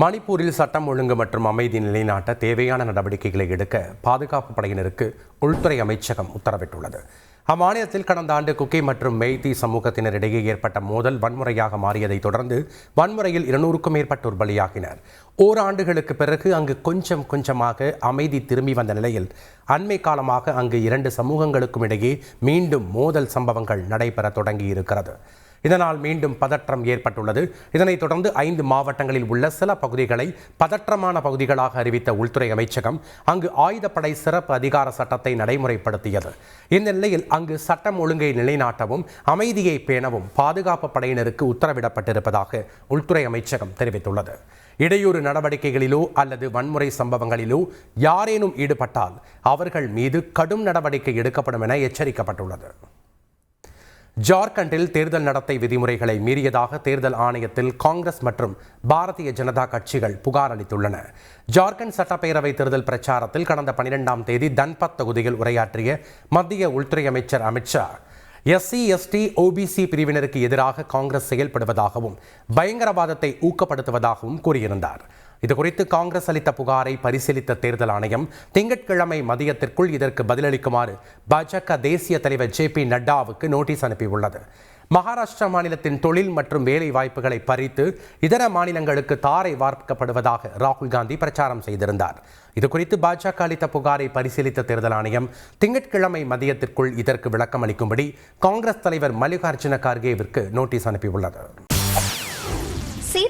மணிப்பூரில் சட்டம் ஒழுங்கு மற்றும் அமைதி நிலைநாட்ட தேவையான நடவடிக்கைகளை எடுக்க பாதுகாப்பு படையினருக்கு உள்துறை அமைச்சகம் உத்தரவிட்டுள்ளது. அம்மாநிலத்தில் கடந்த ஆண்டு குக்கி மற்றும் மெய்தி சமூகத்தினரிடையே ஏற்பட்ட மோதல் வன்முறையாக மாறியதைத் தொடர்ந்து வன்முறையில் இருநூறுக்கும் மேற்பட்டோர் பலியாகினர் ஓராண்டுகளுக்கு பிறகு அங்கு கொஞ்சம் கொஞ்சமாக அமைதி திரும்பி வந்த நிலையில் அண்மை காலமாக அங்கு இரண்டு சமூகங்களுக்கும் இடையே மீண்டும் மோதல் சம்பவங்கள் நடைபெற தொடங்கியிருக்கிறது. இதனால் மீண்டும் பதற்றம் ஏற்பட்டுள்ளது. இதனைத் தொடர்ந்து ஐந்து மாவட்டங்களில் உள்ள சில பகுதிகளை பதற்றமான பகுதிகளாக அறிவித்த உள்துறை அமைச்சகம் அங்கு ஆயுதப்படை சிறப்பு அதிகார சட்டத்தை நடைமுறைப்படுத்தியது. இந்நிலையில் அங்கு சட்டம் ஒழுங்கை நிலைநாட்டவும் அமைதியை பேணவும் பாதுகாப்பு படையினருக்கு உத்தரவிடப்பட்டிருப்பதாக உள்துறை அமைச்சகம் தெரிவித்துள்ளது. இடையூறு நடவடிக்கைகளிலோ அல்லது வன்முறை சம்பவங்களிலோ யாரேனும் ஈடுபட்டால் அவர்கள் மீது கடும் நடவடிக்கை எடுக்கப்படும் என எச்சரிக்கப்பட்டுள்ளது. ஜார்க்கண்டில் தேர்தல் நடத்தை விதிமுறைகளை மீறியதாக தேர்தல் ஆணையத்தில் காங்கிரஸ் மற்றும் பாரதிய ஜனதா கட்சிகள் புகார் அளித்துள்ளன. ஜார்க்கண்ட் சட்டப்பேரவை தேர்தல் பிரச்சாரத்தில் கடந்த பனிரெண்டாம் தேதி தன்பத் தொகுதியில் உரையாற்றிய மத்திய உள்துறை அமைச்சர் அமித்ஷா எஸ்சி எஸ்டி ஓபிசி பிரிவினருக்கு எதிராக காங்கிரஸ் செயல்படுவதாகவும் பயங்கரவாதத்தை ஊக்கப்படுத்துவதாகவும் கூறியிருந்தார். இதுகுறித்து காங்கிரஸ் அளித்த புகாரை பரிசீலித்த தேர்தல் ஆணையம் திங்கட்கிழமை மதியத்திற்குள் இதற்கு பதிலளிக்குமாறு பாஜக தேசிய தலைவர் ஜே பி நட்டாவுக்கு நோட்டீஸ் அனுப்பியுள்ளது. மகாராஷ்டிரா மாநிலத்தின் தொழில் மற்றும் வேலை வாய்ப்புகளை பறித்து இதர மாநிலங்களுக்கு தாரை வார்க்கப்படுவதாக ராகுல் காந்தி பிரச்சாரம் செய்திருந்தார். இதுகுறித்து பாஜக அளித்த புகாரை பரிசீலித்த தேர்தல் ஆணையம் திங்கட்கிழமை மதியத்திற்குள் இதற்கு விளக்கம் அளிக்கும்படி காங்கிரஸ் தலைவர் மல்லிகார்ஜுன கார்கேவிற்கு நோட்டீஸ் அனுப்பியுள்ளது.